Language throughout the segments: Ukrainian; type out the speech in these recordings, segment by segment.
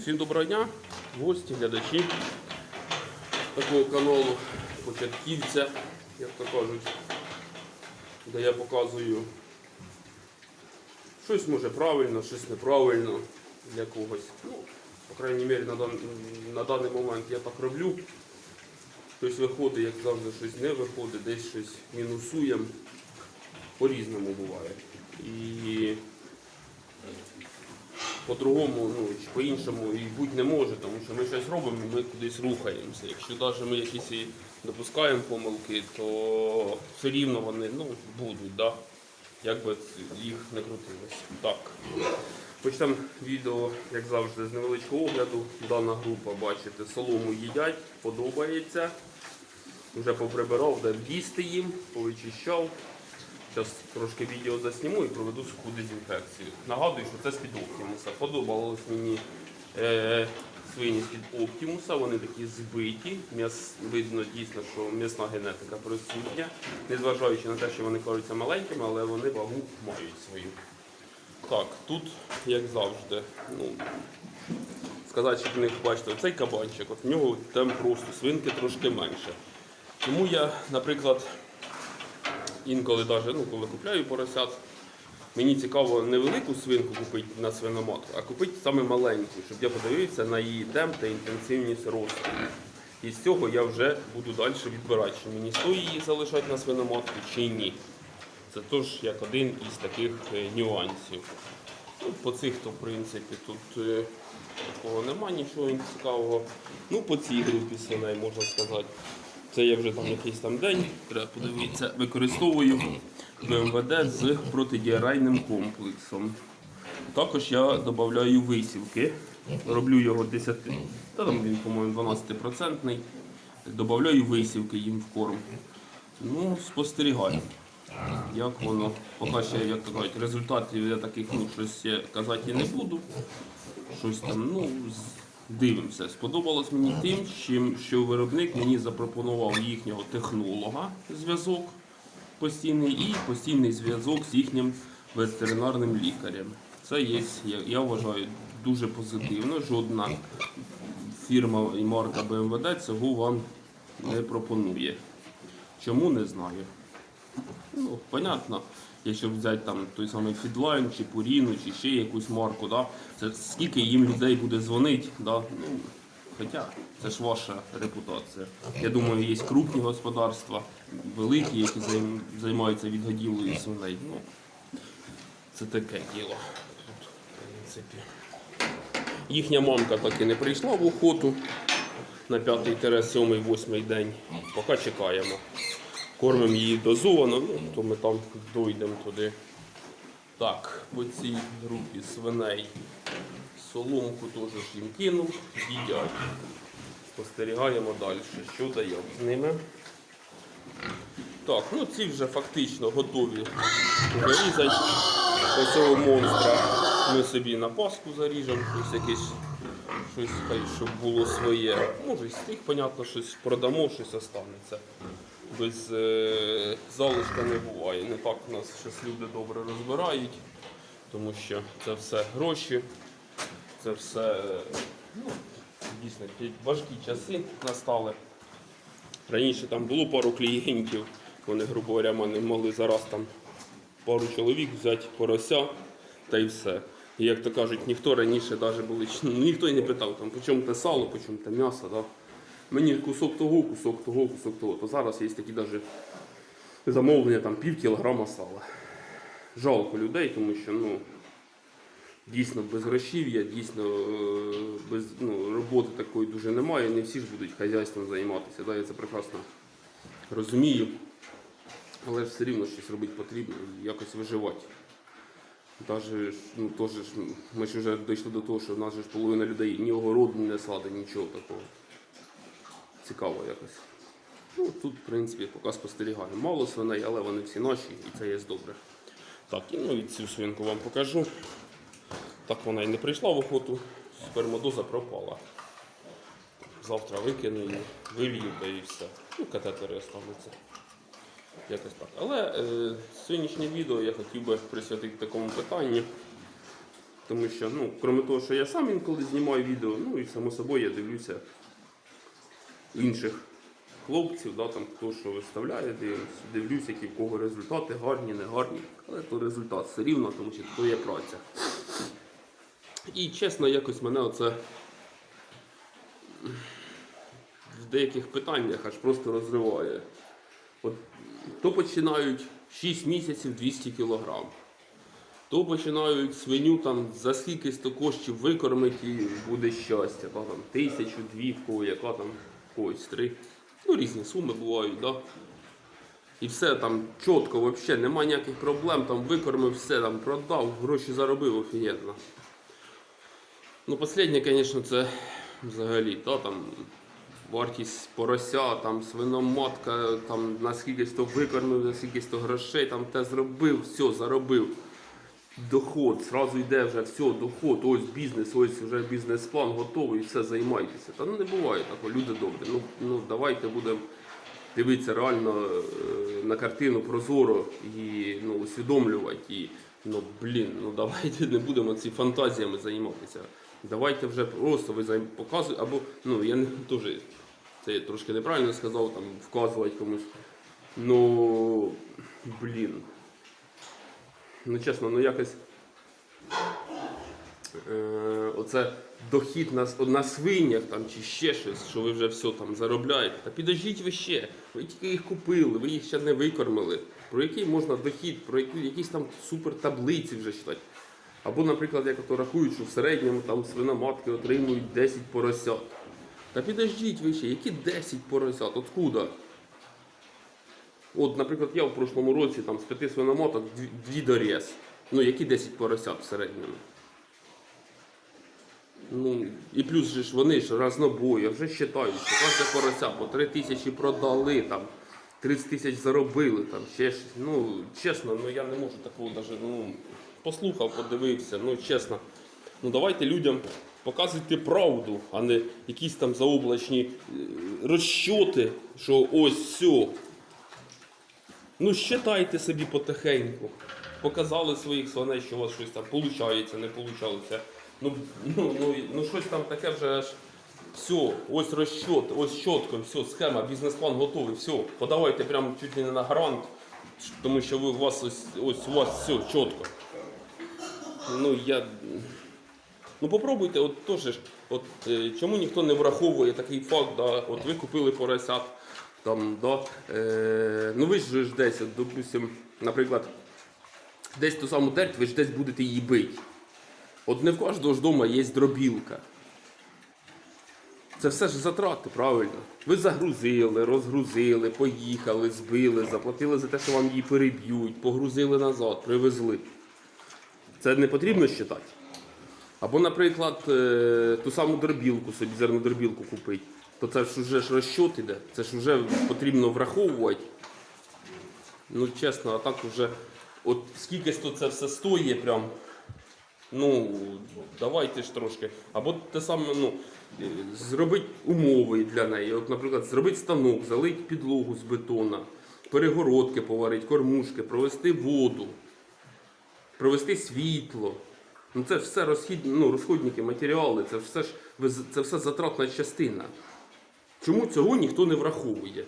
Всім доброго дня, гості, глядачі такого каналу, початківця, як то кажуть, де я показую щось може правильно, щось неправильно для когось. Ну, по крайній мірі, на, дан- на даний момент я так роблю. Щось виходить, як завжди, щось не виходить, десь щось мінусуємо. По-різному буває. І по-другому, ну, по-іншому і бути не може, тому що ми щось робимо і ми кудись рухаємося. Якщо навіть ми якісь допускаємо помилки, то все рівно вони ну, будуть, да? як би їх не крутилось. Так. Почнемо відео, як завжди, з невеличкого огляду. Дана група, бачите, солому їдять, подобається. Вже поприбирав, де їсти їм, повичищав. Зараз трошки відео засніму і проведу суху дезінфекцію. Нагадую, що це з-під Оптимуса. Подобалось мені е, свині з-під Оптимуса, вони такі збиті. М'яс, видно дійсно, що м'ясна генетика присутня. Незважаючи на те, що вони кажуться маленькими, але вони вагу мають свою. Так, тут, як завжди, ну, сказати, що в них, бачите, цей кабанчик, от в нього там просто свинки трошки менше. Тому я, наприклад, інколи навіть, ну, коли купляю поросят, мені цікаво не велику свинку купити на свиномат, а купити саме маленьку, щоб я подивився на її темп та інтенсивність росту. І з цього я вже буду далі відбирати, чи мені стоїть її залишати на свиноматку чи ні. Це теж як один із таких е, нюансів. Ну, по цих, то в принципі тут е, такого нема нічого цікавого. Ну, по цій групі свиней можна сказати. Це я вже там якийсь там день, треба подивитися, використовую БМВД з протидіарайним комплексом. Також я додаю висівки. Роблю його 10, та там він, по-моєму, 12%. Додаю висівки їм в корм. Ну, спостерігаю. Як воно, поки ще, як то кажуть, результатів я таких ну, щось казати не буду. Щось там, ну, дивимося. Сподобалось мені тим, що виробник мені запропонував їхнього технолога зв'язок постійний і постійний зв'язок з їхнім ветеринарним лікарем. Це є, я вважаю, дуже позитивно. Жодна фірма і марка БМВД цього вам не пропонує. Чому не знаю. Ну, понятно, якщо взяти там той самий Фідлайн чи Пуріну, чи ще якусь марку, да, це скільки їм людей буде дзвонити, да, ну, хоча це ж ваша репутація. Я думаю, є крупні господарства, великі, які займаються відгодівлею свиней. Ну, це таке діло. Тут, в принципі. Їхня мамка так і не прийшла в охоту на п'ятий тере, сьомий, восьмий день. Поки чекаємо. Кормимо її дозовано, ну, то ми там дойдемо туди. Так, по цій групі свиней соломку теж їм кинув, їдять. Спостерігаємо далі, що дає з ними. Так, ну ці вже фактично готові зарізати. Оцього монстра ми собі на паску заріжемо, щось якесь, щось щоб було своє. Може, з тих, понятно, щось продамо, щось останеться. Без е, залишка не буває. Не так у нас щось люди добре розбирають, тому що це все гроші, це все ну, дійсно важкі часи настали. Раніше там було пару клієнтів, вони, грубо говоря, мене могли зараз там пару чоловік взяти порося та й все. І як то кажуть, ніхто раніше навіть були, ніхто й не питав, там, по чому те сало, по чому те м'ясо. Да? Мені кусок того, кусок того, кусок того. То зараз є такі навіть замовлення там пів кілограма сала. Жалко людей, тому що ну, дійсно без грошів'я, дійсно е, без ну, роботи такої дуже немає. Не всі ж будуть хазяйством займатися. Да? Я це прекрасно розумію. Але ж все рівно щось робити потрібно і якось виживати. Даже, ну, теж, ж, ми ж вже дійшли до того, що в нас ж половина людей ні огороду, ні саду, нічого такого. Цікаво якось. Ну, тут, в принципі, поки спостерігаємо. Мало свиней, але вони всі наші і це є добре. Так, і ну, цю свинку вам покажу. Так вона і не прийшла в охоту, спермодоза пропала. Завтра викину її, вилью та і все. Ну, катетери остануться. Якось так. Але е, сьогоднішнє відео я хотів би присвятити такому питанню. Тому що, ну, крім того, що я сам інколи знімаю відео, ну і само собою я дивлюся інших хлопців, да, там, хто що виставляє, дивлюсь, дивлюсь, які в кого результати гарні, не гарні. Але то результат все рівно, тому що то є праця. І чесно, якось мене оце в деяких питаннях аж просто розриває. От, то починають 6 місяців 200 кілограм. То починають свиню там за скільки сто коштів викормити і буде щастя. Та, там, тисячу, дві, в кого яка там, когось три. Ну, різні суми бувають, да? І все там чітко, взагалі, немає ніяких проблем, там викормив все, там продав, гроші заробив офігенно. Ну, останнє, звісно, це взагалі, та, там, вартість порося, там, свиноматка, там, на скількись то викормив, на скількись то грошей, там те зробив, все, заробив. Доход, зразу йде вже все, доход, ось бізнес, ось вже бізнес-план готовий, все займайтеся. Та ну не буває такого, люди добрі. Ну, ну давайте будемо дивитися реально е, на картину прозоро і ну, усвідомлювати. І, ну, блін, ну давайте не будемо ці фантазіями займатися. Давайте вже просто ви показуєте, або ну я не теж це я трошки неправильно сказав, там вказувати комусь. Ну блін. Ну чесно, ну якось е, оце дохід на, на свинях там, чи ще щось, що ви вже все там заробляєте. Та підождіть ви ще. Ви тільки їх купили, ви їх ще не викормили. Про який можна дохід, про які, якісь там супер таблиці вже читати. Або, наприклад, як то рахують, що в середньому там свиноматки отримують 10 поросят. Та підождіть ви ще, які 10 поросят? Откуда? От, наприклад, я в прошлому році там з п'яти свиноматок дві, доріз. Ну, які 10 поросят в середньому. Ну, і плюс же ж вони ж разнобої, вже вважаю, що кожне порося по 3 тисячі продали, там, 30 тисяч заробили, там, ще. Ну, чесно, ну я не можу такого даже, ну, послухав, подивився, ну чесно. Ну давайте людям показуйте правду, а не якісь там заоблачні е, розчоти, що ось все. Ну, считайте собі потихеньку. Показали своїх свиней, що у вас щось там виходить, не виходить. Ну, ну, ну, ну щось там таке вже аж. Все, ось розчот, ось чітко, все, схема, бізнес-план готовий, все. Подавайте прямо чуть ли не на грант, тому що ви, у вас ось, ось у вас все чітко. Ну я. Ну попробуйте, от теж от е, чому ніхто не враховує такий факт, да, от ви купили поросят, там, да, е, ну ви ж десь, допустим, наприклад, десь ту саму терть, ви ж десь будете її бити. От не в кожного ж дома є дробілка. Це все ж затрати, правильно. Ви загрузили, розгрузили, поїхали, збили, заплатили за те, що вам її переб'ють, погрузили назад, привезли. Це не потрібно считати. Або, наприклад, е, ту саму дробілку собі, зернодробілку купити, то це ж вже ж розчот іде, це ж вже потрібно враховувати. Ну, чесно, а так вже, от скільки ж це все стоїть, прям, ну, давайте ж трошки. Або те саме, ну, е, зробити умови для неї. От, наприклад, зробити станок, залити підлогу з бетона, перегородки поварити, кормушки, провести воду провести світло. Ну це все розхід, ну, розходники, матеріали, це все ж це все затратна частина. Чому цього ніхто не враховує?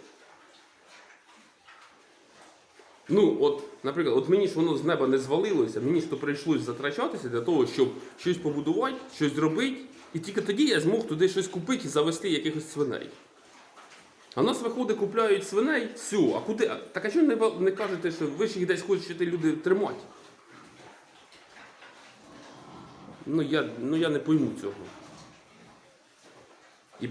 Ну, от, наприклад, от мені ж воно з неба не звалилося, мені ж то прийшлось затрачатися для того, щоб щось побудувати, щось зробити, і тільки тоді я змог туди щось купити і завести якихось свиней. А нас виходить, купляють свиней, все, а куди? Так а чому не, не кажете, що ви ж їх десь хочете люди тримати? Ну я, ну я не пойму цього. І,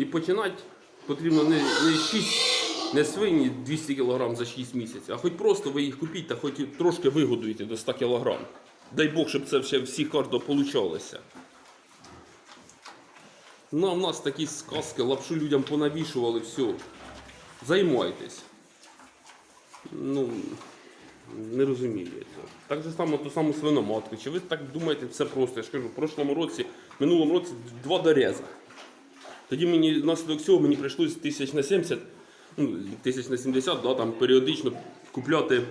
і починати потрібно не, не 6, не свині 200 кг за 6 місяців, а хоч просто ви їх купіть та хоч і трошки вигодуєте до 100 кг. Дай Бог, щоб це все всі кардо получалося. Ну, а в нас такі сказки, лапшу людям понавішували, все. Займайтесь. Ну, не розумію я цього. Так же само ту саму свиноматку. Чи ви так думаєте, все просто? Я ж кажу, в прошлому році, в минулому році два дореза. Тоді мені внаслідок цього мені прийшлось тисяч на 70, ну, тисяч на 70, да, там періодично купляти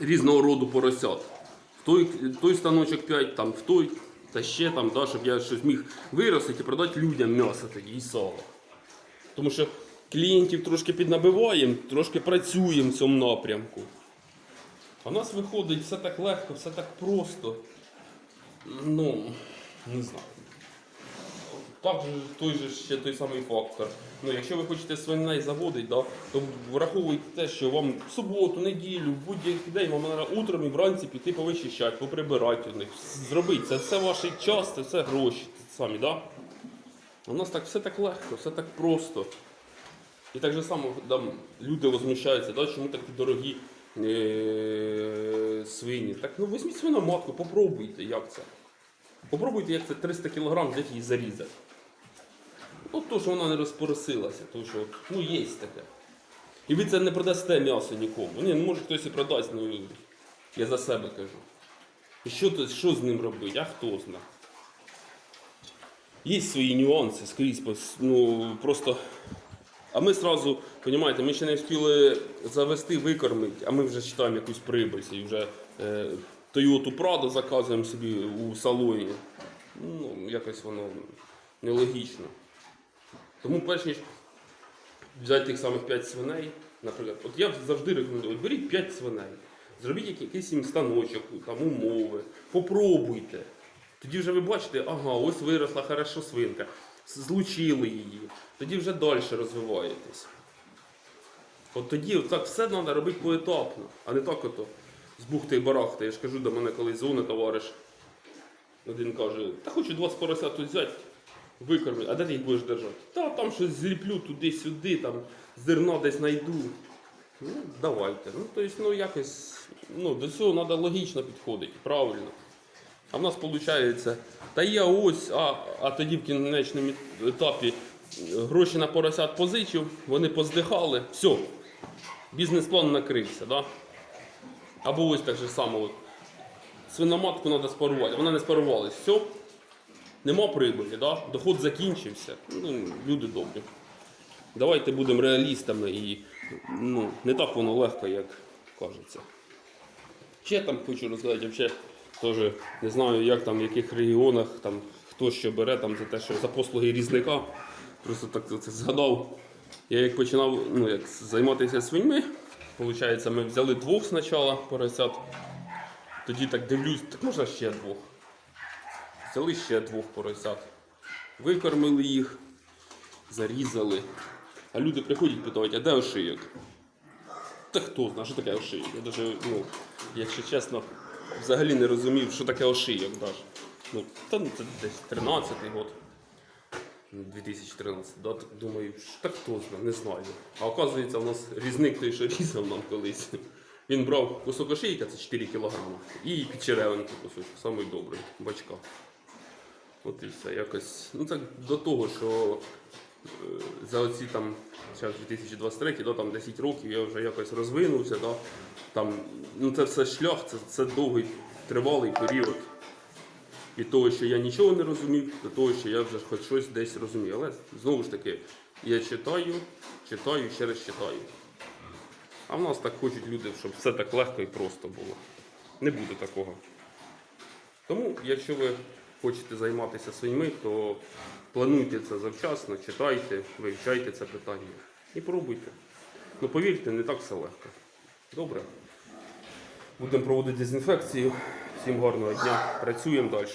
різного роду поросят. в той, той станочок 5, там, в той, та ще там, да, щоб я щось міг виростити і продати людям м'ясо тоді і сало. Тому що клієнтів трошки піднабиваємо, трошки працюємо в цьому напрямку. А в нас виходить все так легко, все так просто. Ну, не знаю. Так же той же ще той самий фактор. Ну, якщо ви хочете свиней заводити, да, то враховуйте те, що вам в суботу, неділю, будь-який день вам треба утром і вранці піти повичищати, поприбирати у них, зробити. Це все ваш час, це все гроші самі, да? У нас так все так легко, все так просто. І так же само там, люди возмущаються, да, чому такі дорогі е- свині. Так ну візьміть свиноматку, попробуйте, як це. Попробуйте, як це 300 кг взяти її зарізати. Ну, то, що вона не розпоросилася, то що, ну, є таке. І ви це не продасте м'ясо нікому. Ні, ну може хтось і продасть, ну я за себе кажу. І що, що з ним робити, а хто знає. Є свої нюанси скрізь, ну просто. А ми сразу, розумієте, ми ще не встигли завести, викормити, а ми вже читаємо якусь прибыль і вже е, Toyota Prado заказуємо собі у салоні. Ну, якось воно нелогічно. Тому перш ніж взяти тих самих 5 свиней, наприклад, от я завжди рекомендую, беріть 5 свиней, зробіть якийсь їм станочок, там умови, попробуйте. Тоді вже ви бачите, ага, ось виросла хорошо свинка, злучили її, тоді вже далі розвиваєтесь. От тоді так все треба робити поетапно, а не так ото з бухти барахти. Я ж кажу, до мене колись дзвонить товариш. Один каже, та хочу два поросят тут взяти, викормити, а де ти їх будеш держати? Та там щось зліплю туди-сюди, там зерно десь знайду. Ну, давайте. Ну, тобто, ну якось ну, до цього треба логічно підходити, правильно. А в нас виходить, та є ось, а, а тоді в кінечному етапі гроші на поросят позичив, вони поздихали, все, бізнес-план накрився. Да? Або ось так же само. От. Свиноматку треба спарувати, вона не спарувалась, все, нема прибулі, да? доход закінчився. Ну, люди добрі. Давайте будемо реалістами і ну, не так воно легко, як кажеться. Ще там хочу розказати, взагалі, теж не знаю, як там, в яких регіонах там, хто що бере там, за те, що за послуги різника. Просто так це згадав. Я як починав ну, як займатися свиньми, виходить, ми взяли двох спочатку поросят. Тоді так дивлюсь, так можна ще двох. Взяли ще двох поросят. Викормили їх, зарізали. А люди приходять питають, а де ошийок? Та хто знає, що таке ошийок? Я даже, ну, якщо чесно, взагалі не розумів, що таке ошийок даже. Ну, та ну, це десь 13-й год. Ну, 2013, да, так думаю, так хто знає, не знаю. А оказується, у нас різник той, що різав нам колись. Він брав кусок ошийка, це 4 кг, і підчеревинку кусочок, самий добрий, бачка. От і все. Якось, ну так до того, що е, за оці там, зараз 2023, да, там 10 років я вже якось розвинувся. Да, там, ну це все шлях, це, це довгий тривалий період. Від того, що я нічого не розумів, до того, що я вже хоч щось десь розумію. Але знову ж таки, я читаю, читаю, ще раз читаю. А в нас так хочуть люди, щоб все так легко і просто було. Не буде такого. Тому, якщо ви хочете займатися свиньми, то плануйте це завчасно, читайте, вивчайте це питання і пробуйте. Ну повірте, не так все легко. Добре. Будемо проводити дезінфекцію. Всім гарного дня. Працюємо далі.